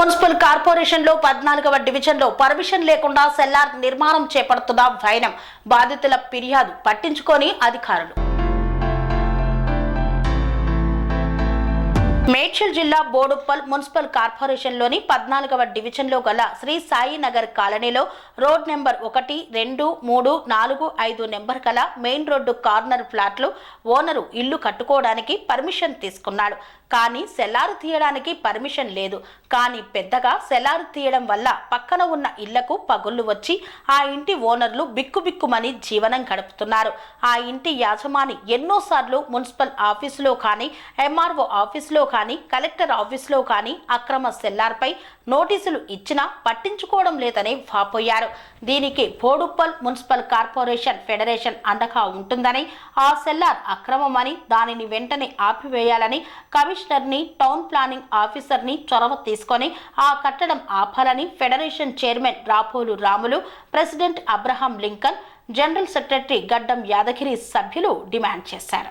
Municipal కార్పొరేషన్లో పద్నాలుగవ డివిజన్లో పర్మిషన్ లేకుండా సెల్లార్ నిర్మాణం చేపడుతున్న వైనం బాధితుల ఫిర్యాదు పట్టించుకొని అధికారులు. మేడ్చల్ జిల్లా బోడుప్పల్ మున్సిపల్ కార్పొరేషన్లోని పద్నాలుగవ డివిజన్లో గల శ్రీ సాయి నగర్ కాలనీలో రోడ్ నెంబర్ ఒకటి రెండు మూడు నాలుగు ఐదు నెంబర్ గల మెయిన్ రోడ్డు కార్నర్ ఫ్లాట్లు ఓనరు ఇల్లు కట్టుకోవడానికి పర్మిషన్ తీసుకున్నాడు. కానీ సెల్లారు తీయడానికి పర్మిషన్ లేదు. కానీ పెద్దగా సెల్లారు తీయడం వల్ల పక్కన ఉన్న ఇళ్ళకు పగుళ్ళు వచ్చి ఆ ఇంటి ఓనర్లు బిక్కుబిక్కుమని జీవనం గడుపుతున్నారు. ఆ ఇంటి యాజమాని ఎన్నోసార్లు మున్సిపల్ ఆఫీసులో కానీ ఎంఆర్ఓ ఆఫీసులో కానీ కలెక్టర్ ఆఫీసులో కానీ అక్రమ సెల్లార్పై నోటీసులు ఇచ్చినా పట్టించుకోవడం లేదని వాపోయారు. దీనికి బోడుప్పల్ మున్సిపల్ కార్పొరేషన్ ఫెడరేషన్ అండగా ఉంటుందని ఆ సెల్లార్ అక్రమమని దానిని వెంటనే ఆపివేయాలని కమిషనర్ని టౌన్ ప్లానింగ్ ఆఫీసర్ని చొరవ తీసుకొని ఆ కట్టడం ఆపాలని federation chairman Rapolu Ramulu president Abraham Lincoln general secretary Gaddam Yadagiri సభ్యులు డిమాండ్ చేశారు.